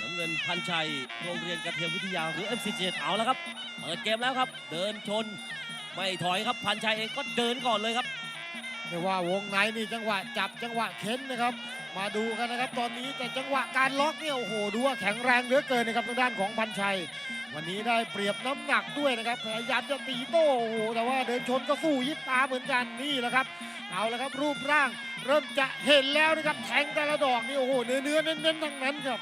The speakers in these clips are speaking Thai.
น้ำเงินพันชัยโรงเรียนกระเทียมวิทยาหรือ FC7 เอาแล้วครับ เปิดเกมแล้วครับ เดินชน ไม่ถอยครับพันชัยเองก็เดินก่อนเลยครับเรียกว่าวงในนี่จังหวะจับจังหวะเค้นนะครับ มาดูกันนะครับ ตอนนี้แต่จังหวะการล็อกเนี่ยโอ้โหดูว่าแข็งแรงเหลือเกินนะครับทางด้านของพันชัย วันนี้ได้เปรียบน้ำหนักด้วยนะครับพยายามจะตีโต้โอ้โหแต่ว่าเดินชนก็สู้ยิบตาเหมือนกันนี่แหละครับ เอาละครับรูปร่าง เริ่มจะเห็นแล้วนะครับแทงแต่ละดอกนี่โอ้โหเนื้อเนื้อเน้นๆทั้งนั้นครับ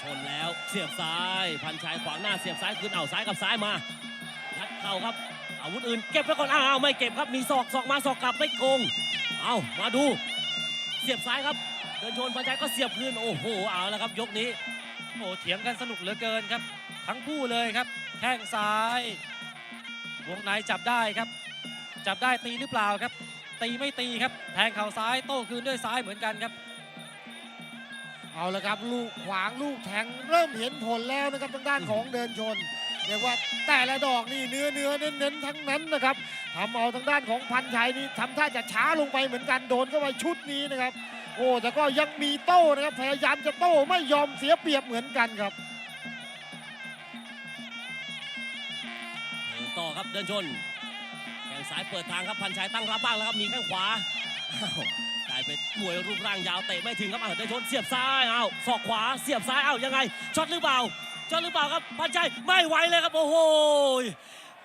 ชนแล้วเสียบซ้าย พันชัยขวางหน้าเสียบซ้ายคืนเอาซ้ายกับซ้ายมายัดเข่าครับ อาวุธอื่นเก็บไว้ก่อนอ้าวไม่เก็บครับมีศอกศอกมาศอกกลับไม่โกงเอามาดู เสียบซ้ายครับ เดินชนพันชัยก็เสียบคืนโอ้โหเอาแล้วครับยกนี้โอ้เถียงกันสนุกเหลือเกินครับ ทั้งคู่เลยครับแข้งซ้ายวงในจับได้ครับ จับได้ตีหรือเปล่าครับ ตีไม่ตีครับ แทงเข่าซ้ายโต้คืนด้วยซ้ายเหมือนกันครับ เอาละครับลูกขวางลูกแทงเริ่มเห็นผลแล้วนะครับทางด้านของเดินชนเรียกว่าแต่ละดอกนี่เนื้อเนื้อเน้นเน้นทั้งนั้นนะครับทำเอาทางด้านของพันชัยนี่ทำท่าจะช้าลงไปเหมือนกันโดนเข้าไปชุดนี้นะครับ โอ้แต่ก็ยังมีโต้นะครับพยายามจะโต้ไม่ยอมเสียเปรียบเหมือนกันครับต่อครับเดินชนแข้งซ้ายเปิดทางครับพันชัยตั้งรับบ้างแล้วครับมีแข้งขวาายเป็นมวยรูปร่างยาวเตะไม่ถึงครับอาเดชนเสียบซ้ายเอ้าศอกขวาเสียบซ้ายเอายังไงช็อตหรือเปล่าช็อตหรือเปล่าครับพันชัยไม่ไหวเลยครับโอ้โห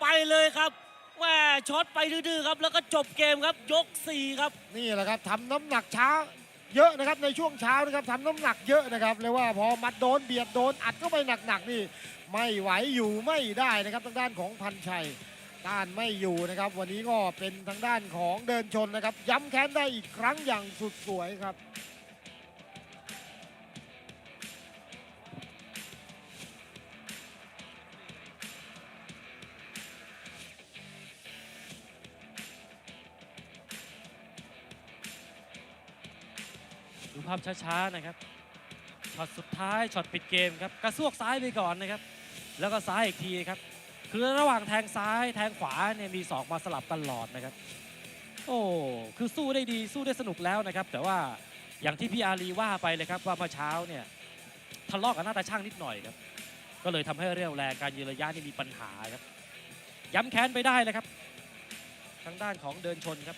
ไปเลยครับแหม่ช็อตไปดื้อๆครับ แล้วก็จบเกมครับยกสี่ครับ นี่แหละครับทำน้ำหนักช้าเยอะนะครับในช่วงเช้านะครับทำน้ำหนักเยอะนะครับเรียกว่าพอมัดโดนเบียดโดนอัดเข้าไปหนักๆนี่ไม่ไหวอยู่ไม่ได้นะครับทางด้านของพันชัย ต้านไม่อยู่นะครับ วันนี้ก็เป็นทางด้านของเดินชนนะครับ ย้ำแค้นได้อีกครั้งอย่างสุดสวยครับดูภาพช้าๆนะครับ ช็อตสุดท้าย ช็อตปิดเกมครับ กระซวกซ้ายไปก่อนนะครับ แล้วก็ซ้ายอีกทีครับ คือระหว่างแทงซ้ายแทงขวาเนี่ยมีศอกมาสลับตลอดนะครับ โอ้คือสู้ได้ดีสู้ได้สนุกแล้วนะครับ แต่ว่าอย่างที่พี่อารีว่าไปเลยครับว่าเมื่อเช้าเนี่ยทะเลาะกับหน้าตาช่างนิดหน่อยครับ ก็เลยทำให้เรี่ยวแรงการยืนระยะนี่มีปัญหาครับ ย้ำแค้นไปได้เลยครับ ทางด้านของเดินชนครับ